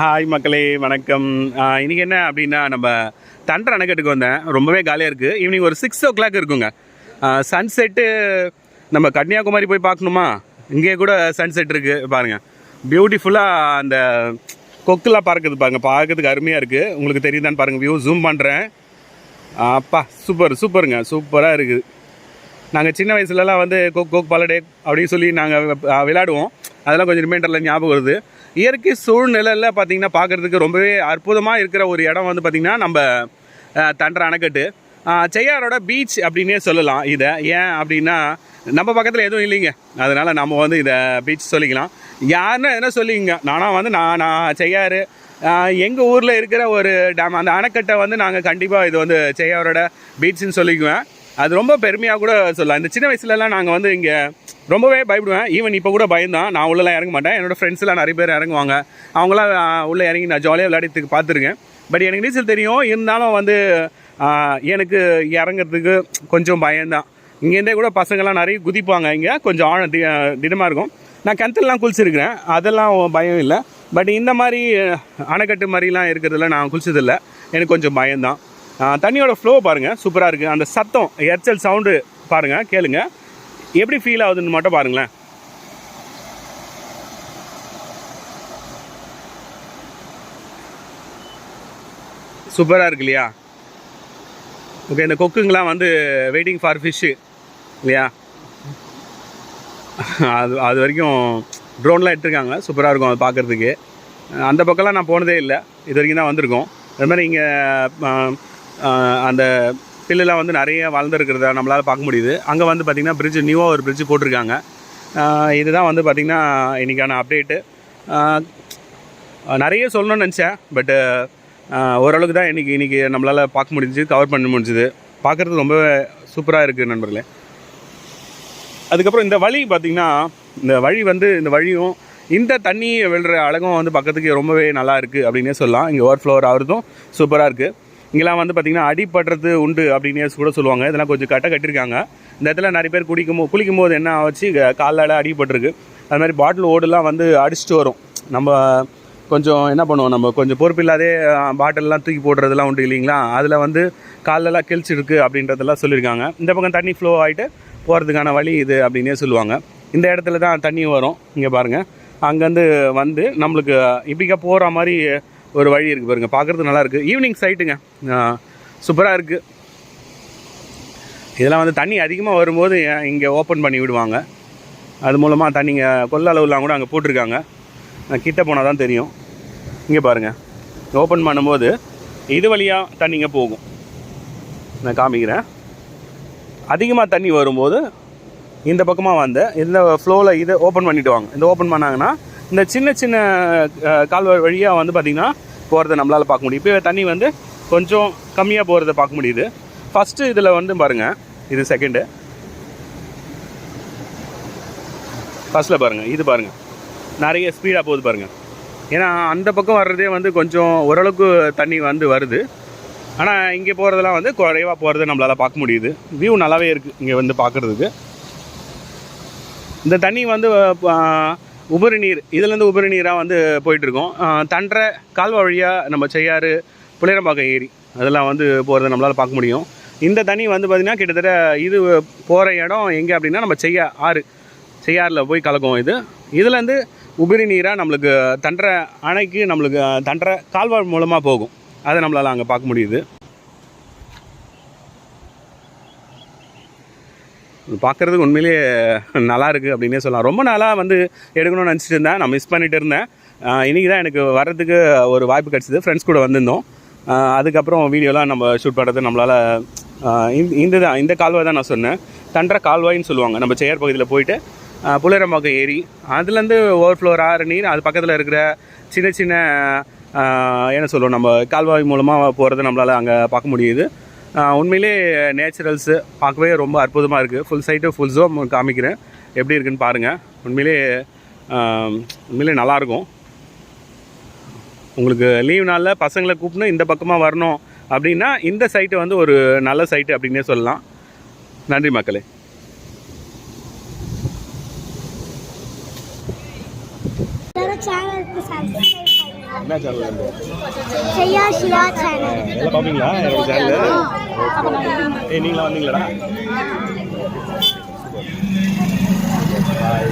Hi மக்களே வணக்கம். இன்றைக்கி என்ன அப்படின்னா நம்ம தண்டர் அணைக்கட்டுக்கு வந்தேன். ரொம்பவே காலியாக இருக்குது ஈவினிங் ஒரு சிக்ஸ் ஓ கிளாக் இருக்குங்க சன்செட்டு நம்ம கன்னியாகுமரி போய் பார்க்கணுமா? இங்கே கூட சன்செட் இருக்குது பாருங்கள் பியூட்டிஃபுல்லாக அந்த கொக்குலாம் பார்க்குறது பாருங்கள் பார்க்கறதுக்கு அருமையாக இருக்குது உங்களுக்கு தெரியுதான்னு பாருங்கள் வியூ ஜூம் பண்ணுறேன் அப்பா சூப்பர் சூப்பருங்க சூப்பராக இருக்குது. நாங்கள் சின்ன வயசுலலாம் வந்து கோக் கோக் பலடே அப்படின்னு சொல்லி நாங்கள் விளையாடுவோம். அதெல்லாம் கொஞ்சம் ரிமைண்டரில் ஞாபகம் வருது. இயற்கை சூழ்நிலையில் பார்த்தீங்கன்னா பார்க்குறதுக்கு ரொம்பவே அற்புதமாக இருக்கிற ஒரு இடம் வந்து பார்த்திங்கன்னா நம்ம அஹ், அணைக்கட்டு. செய்யாரோட பீச் அப்படின்னே சொல்லலாம் இதை. ஏன் அப்படின்னா நம்ம பக்கத்தில் எதுவும் இல்லைங்க. அதனால் நம்ம வந்து இதை பீச் சொல்லிக்கலாம். யாருன்னா என்ன சொல்லிங்க நானாக வந்து நான் நான் செய்யாறு. எங்கள் ஊரில் இருக்கிற ஒரு டேம் அந்த அணைக்கட்டை வந்து நாங்கள் கண்டிப்பாக இது வந்து செய்யாரோட பீச்சுன்னு சொல்லிக்குவேன். அது ரொம்ப பெருமையாக கூட சொல்லலாம். இந்த சின்ன வயசுலலாம் நாங்கள் வந்து இங்கே ரொம்பவே பயப்படுவேன். ஈவன் இப்போ கூட பயந்தான். நான் உள்ளலாம் இறங்க மாட்டேன். என்னோட ஃப்ரெண்ட்ஸ்லாம் நிறைய பேர் இறங்குவாங்க. அவங்களாம் உள்ளே இறங்கி நான் ஜாலியாக விளையாடிட்டு பார்த்துருக்கேன். பட் எனக்கு நீச்சல் தெரியும். இருந்தாலும் வந்து எனக்கு இறங்குறதுக்கு கொஞ்சம் பயம்தான் இங்கேருந்தே கூட பசங்கள்லாம் நிறைய குதிப்பாங்க. இங்கே கொஞ்சம் ஆழம் தி திடமாக இருக்கும். நான் கிணத்துலலாம் குளிச்சிருக்கிறேன். அதெல்லாம் பயம் இல்லை. பட் இந்த மாதிரி அணைக்கட்டு மாதிரிலாம் இருக்கிறதுல நான் குளிச்சதில்லை. எனக்கு கொஞ்சம் பயம்தான் தண்ணியோட ஃப்ளோ பாருங்கள் சூப்பராக இருக்குது அந்த சத்தம் எர்ச்சல் சவுண்டு பாருங்கள் கேளுங்க. எப்படி ஃபீல் ஆகுதுன்னு மட்டும் பாருங்களேன். சூப்பராக இருக்கு இல்லையா? ஓகே இந்த கொக்குங்கெலாம் வந்து வெயிட்டிங் ஃபார் ஃபிஷ்ஷு இல்லையா? அது அது வரைக்கும் ட்ரோன்லாம் எடுத்துருக்காங்க. சூப்பராக இருக்கும் அது பார்க்குறதுக்கு அந்த பக்கம்லாம் நான் போனதே இல்லை. இது வரைக்கும் தான் வந்திருக்கோம். அது மாதிரி இங்கே அந்த பில்லுலாம் வந்து நிறைய வளர்ந்துருக்கிறத நம்மளால் பார்க்க முடியுது. அங்கே வந்து பார்த்திங்கன்னா பிரிட்ஜ் நியூவாக ஒரு பிரிட்ஜ் போட்டிருக்காங்க. இதுதான் வந்து பார்த்திங்கன்னா இன்றைக்கான அப்டேட்டு நிறைய சொல்லணும்னு நினச்சேன். பட்டு ஓரளவுக்கு தான் இன்றைக்கி இன்றைக்கி நம்மளால் பார்க்க முடிஞ்சுது கவர் பண்ண முடிஞ்சுது. பார்க்குறது ரொம்ப சூப்பராக இருக்குது நண்பர்களே. அதுக்கப்புறம் இந்த வழி பார்த்திங்கன்னா இந்த வழி வந்து இந்த வழியும் இந்த தண்ணி விழுற அழகும் வந்து பக்கத்துக்கு ரொம்பவே நல்லா இருக்குது அப்படின்னே சொல்லலாம். இங்கே ஓவர் ஃப்ளோர் ஆகிறதும் சூப்பராக இருக்குது இங்கெல்லாம் வந்து பார்த்திங்கன்னா அடிப்படுறது உண்டு அப்படின்னே கூட சொல்லுவாங்க. இதெல்லாம் கொஞ்சம் கட்ட கட்டியிருக்காங்க. இந்த இடத்துல நிறைய பேர் குடிக்கும் போது குளிக்கும் போது என்ன ஆச்சு? காலால் அடிபட்டிருக்கு. அது மாதிரி பாட்டில் ஓடுலாம் வந்து அடிச்சுட்டு வரும். நம்ம கொஞ்சம் என்ன பண்ணுவோம்? நம்ம கொஞ்சம் பொறுப்பில்லாதே பாட்டிலெலாம் தூக்கி போடுறதெல்லாம் உண்டு இல்லைங்களா? அதில் வந்து காலெல்லாம் கிழிச்சிருக்கு அப்படின்றதெல்லாம் சொல்லியிருக்காங்க. இந்த பக்கம் தண்ணி ஃப்ளோ ஆகிட்டு போகிறதுக்கான வழி இது அப்படின்னே சொல்லுவாங்க. இந்த இடத்துல தான் தண்ணி வரும். இங்கே பாருங்கள் அங்கேருந்து வந்து நம்மளுக்கு இப்படிக்கா போகிற மாதிரி ஒரு வழி இருக்குது பாருங்கள் பார்க்குறது நல்லாயிருக்கு ஈவினிங் சைட்டுங்க சூப்பராக இருக்குது இதெல்லாம் வந்து தண்ணி அதிகமாக வரும்போது இங்கே ஓப்பன் பண்ணி விடுவாங்க. அது மூலமாக தண்ணிங்க கொள்ள அளவுலாம் கூட அங்கே போட்டிருக்காங்க. நான் கிட்ட போனால் தான் தெரியும். இங்கே பாருங்கள் ஓப்பன் பண்ணும்போது இது வழியாக தண்ணிங்க போகும். நான் காமிக்கிறேன். அதிகமாக தண்ணி வரும்போது இந்த பக்கமாக வந்து இந்த ஃப்ளோவில் இதை ஓப்பன் பண்ணிவிடுவாங்க இந்த ஓப்பன் பண்ணாங்கன்னா இந்த சின்ன சின்ன கால்வாய் வழியாக வந்து பார்த்திங்கன்னா போகிறத நம்மளால் பார்க்க முடியும். இப்போ தண்ணி வந்து கொஞ்சம் கம்மியாக போகிறத பார்க்க முடியுது. ஃபஸ்ட்டு இதில் வந்து பாருங்கள் இது செகண்டு ஃபஸ்ட்டில் பாருங்கள் இது பாருங்கள் நிறைய ஸ்பீடாக போகுது பாருங்கள் ஏன்னா அந்த பக்கம் வர்றதே வந்து கொஞ்சம் ஓரளவுக்கு தண்ணி வந்து வருது. ஆனால் இங்கே போகிறதெல்லாம் வந்து குறைவாக போகிறத நம்மளால் பார்க்க முடியுது. வியூ நல்லாவே இருக்குது இங்கே வந்து பார்க்குறதுக்கு. இந்த தண்ணி வந்து உபரி நீர் இதுலேருந்து உபரி நீராக வந்து போயிட்டுருக்கோம். தண்டரை கால்வா வழியாக நம்ம செய்யாறு புளியரம்பாக்கம் ஏரி அதெல்லாம் வந்து போகிறத நம்மளால் பார்க்க முடியும். இந்த தண்ணி வந்து பார்த்திங்கன்னா கிட்டத்தட்ட இது போகிற இடம் எங்கே அப்படின்னா நம்ம செய்ய ஆறு செய்யாறில் போய் கலக்கும் இது. இதுலேருந்து உபரி நீராக நம்மளுக்கு தண்டரை அணைக்கு நம்மளுக்கு தண்டரை கால்வாய் மூலமாக போகும். அதை நம்மளால் அங்கே பார்க்க முடியுது. பார்க்குறதுக்கு உண்மையிலேயே நல்லா இருக்குது அப்படின்னே சொல்லலாம். ரொம்ப நாளாக வந்து எடுக்கணும்னு நினச்சிட்டு இருந்தேன். நான் மிஸ் பண்ணிட்டு இருந்தேன். இன்றைக்கி தான் எனக்கு வர்றதுக்கு ஒரு வாய்ப்பு கிடச்சிது. ஃப்ரெண்ட்ஸ் கூட வந்திருந்தோம். அதுக்கப்புறம் வீடியோலாம் நம்ம ஷூட் பண்ணுறது நம்மளால் இந்த தான் இந்த கால்வாய் தான் நான் சொன்னேன். தண்டர கால்வாய்ன்னு சொல்லுவாங்க. நம்ம செயர் பகுதியில் போயிட்டு ஆஹ் புளியரம்பாக்கம் ஏரி அதுலேருந்து ஓவர்ஃப்ளோர் ஆறு நீர் அது பக்கத்தில் இருக்கிற சின்ன சின்ன என்ன சொல்லுவோம் நம்ம கால்வாய் மூலமாக போகிறது நம்மளால் அங்கே பார்க்க முடியுது. உண்மையிலே நேச்சுரல்ஸு பார்க்கவே ரொம்ப அற்புதமாக இருக்குது ஃபுல் சைட்டு ஃபுல் ஜோம் காமிக்கிறேன். எப்படி இருக்குன்னு பாருங்கள் உண்மையிலே உண்மையிலே நல்லாயிருக்கும் உங்களுக்கு லீவ் நாளில் பசங்களை கூப்பிட்டு இந்த பக்கமாக வரணும் அப்படின்னா இந்த சைட்டு வந்து ஒரு நல்ல சைட்டு அப்படின்னே சொல்லலாம். நன்றி மக்களே. சேனலுக்கு சப்ஸ்கிரைப் என்ன சார் வந்து சையா ஷியா சேனல் எல்லாம் பாப்பீங்களா எங்க சேனல் ஓகே ஏ வந்தீங்களா பை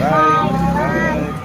பை